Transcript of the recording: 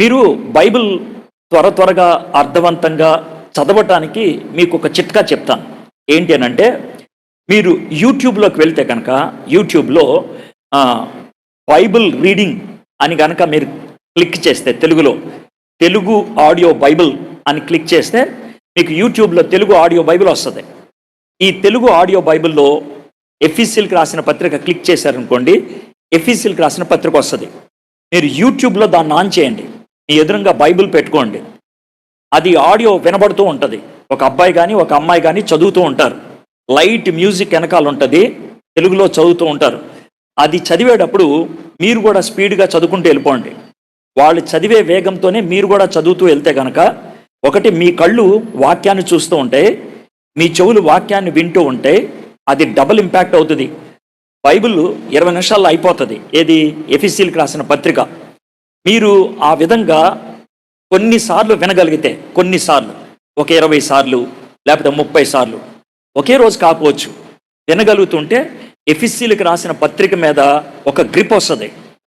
మీరు బైబిల్ త్వర త్వరగా అర్థవంతంగా చదవటానికి మీకు ఒక చిట్కా చెప్తాను. ఏంటి అని అంటే మీరు యూట్యూబ్లోకి వెళ్తే కనుక యూట్యూబ్లో బైబిల్ రీడింగ్ అని కనుక మీరు క్లిక్ చేస్తే తెలుగులో తెలుగు ఆడియో బైబిల్ అని క్లిక్ చేస్తే మీకు యూట్యూబ్లో తెలుగు ఆడియో బైబిల్ వస్తుంది. ఈ తెలుగు ఆడియో బైబిల్లో ఎఫీసీల్కి రాసిన పత్రిక క్లిక్ చేశారనుకోండి ఎఫీసీల్కి రాసిన పత్రిక వస్తుంది. మీరు యూట్యూబ్లో దాన్ని ఆన్ చేయండి. మీ ఎదురుగా బైబిల్ పెట్టుకోండి. అది ఆడియో వినబడుతూ ఉంటుంది. ఒక అబ్బాయి కానీ ఒక అమ్మాయి కానీ చదువుతూ ఉంటారు. లైట్ మ్యూజిక్ వెనకాల ఉంటుంది. తెలుగులో చదువుతూ ఉంటారు. అది చదివేటప్పుడు మీరు కూడా స్పీడ్గా చదువుకుంటూ వెళ్ళిపోండి. వాళ్ళు చదివే వేగంతోనే మీరు కూడా చదువుతూ వెళ్తే కనుక ఒకటి మీ కళ్ళు వాక్యాన్ని చూస్తూ ఉంటే మీ చెవులు వాక్యాన్ని వింటూ ఉంటే అది డబుల్ ఇంపాక్ట్ అవుతుంది. బైబిల్ ఇరవై నిమిషాల్లో అయిపోతుంది. ఏది? ఎఫీసీలకు రాసిన పత్రిక. మీరు ఆ విధంగా కొన్నిసార్లు వినగలిగితే కొన్నిసార్లు ఒక ఇరవై సార్లు లేకపోతే ముప్పై సార్లు ఒకే రోజు కాకపోవచ్చు. వినగలుగుతుంటే ఎఫ్ఎస్సీలకు రాసిన పత్రిక మీద ఒక గ్రిప్ వస్తుంది.